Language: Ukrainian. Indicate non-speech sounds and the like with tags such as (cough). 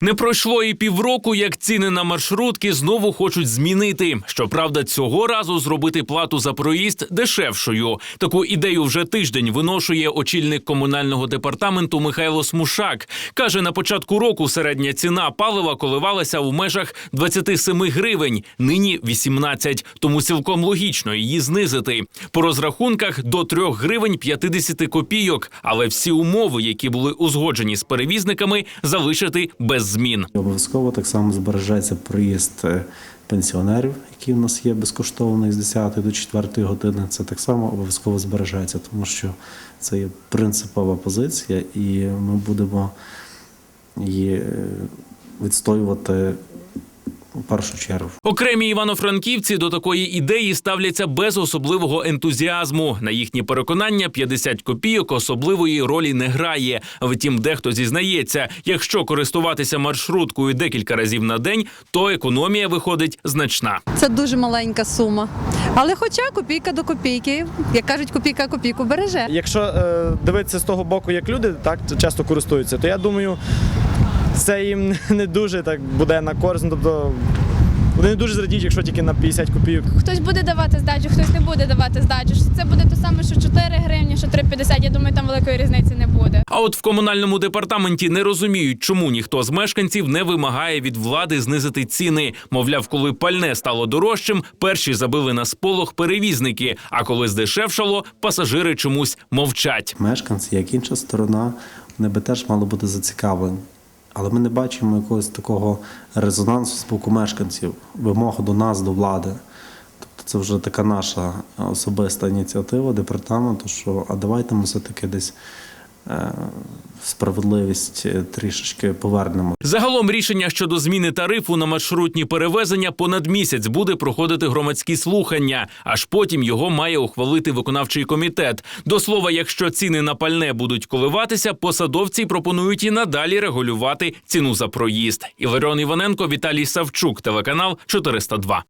Не пройшло і півроку, як ціни на маршрутки знову хочуть змінити. Щоправда, цього разу зробити плату за проїзд дешевшою. Таку ідею вже тиждень виношує очільник комунального департаменту Михайло Смушак. каже, на початку року середня ціна палива коливалася у межах 27 гривень, нині 18, тому цілком логічно її знизити. По розрахунках до 3 гривень 50 копійок, але всі умови, які були узгоджені з перевізниками, залишити без змін. Обов'язково так само збережеться проїзд е, пенсіонерів, які в нас є безкоштовний з 10 до 4 години. Це так само обов'язково збережеться, тому що це є принципова позиція, і ми будемо її е, відстоювати в першу чергу. Окремі івано-франківці до такої ідеї ставляться без особливого ентузіазму. На їхні переконання 50 копійок особливої ролі не грає. Втім, дехто зізнається, якщо користуватися маршруткою декілька разів на день, то економія виходить значна. Це дуже маленька сума. Але хоча копійка до копійки, як кажуть, копійка копійку береже. Якщо е, дивитися з того боку, як люди так часто користуються, то я думаю, це їм (laughs) не дуже так буде на користь. Ну, Тобто вони не дуже зрадіють, якщо тільки на 50 копійок. Хтось буде давати здачу, хтось не буде давати здачу. Це буде те саме, що 4 гривні, що 3,50. Я думаю, там великої різниці не буде. А от в комунальному департаменті не розуміють, чому ніхто з мешканців не вимагає від влади знизити ціни. Мовляв, коли пальне стало дорожчим, перші забили на сполох перевізники. А коли здешевшало, пасажири чомусь мовчать. Мешканці, як інша сторона, вони би теж мали бути зацікавлені. Але ми не бачимо якогось такого резонансу з боку мешканців, вимог до нас, до влади. Тобто це вже така наша особиста ініціатива департаменту, що а давайте ми все-таки десь справедливість е, трішечки повернемо. Загалом рішення щодо зміни тарифу на маршрутні перевезення понад місяць буде проходити громадські слухання. Аж потім його має ухвалити виконавчий комітет. До слова, якщо ціни на пальне будуть коливатися, посадовці пропонують і надалі регулювати ціну за проїзд. Іларіон Іваненко, Віталій Савчук, телеканал 402.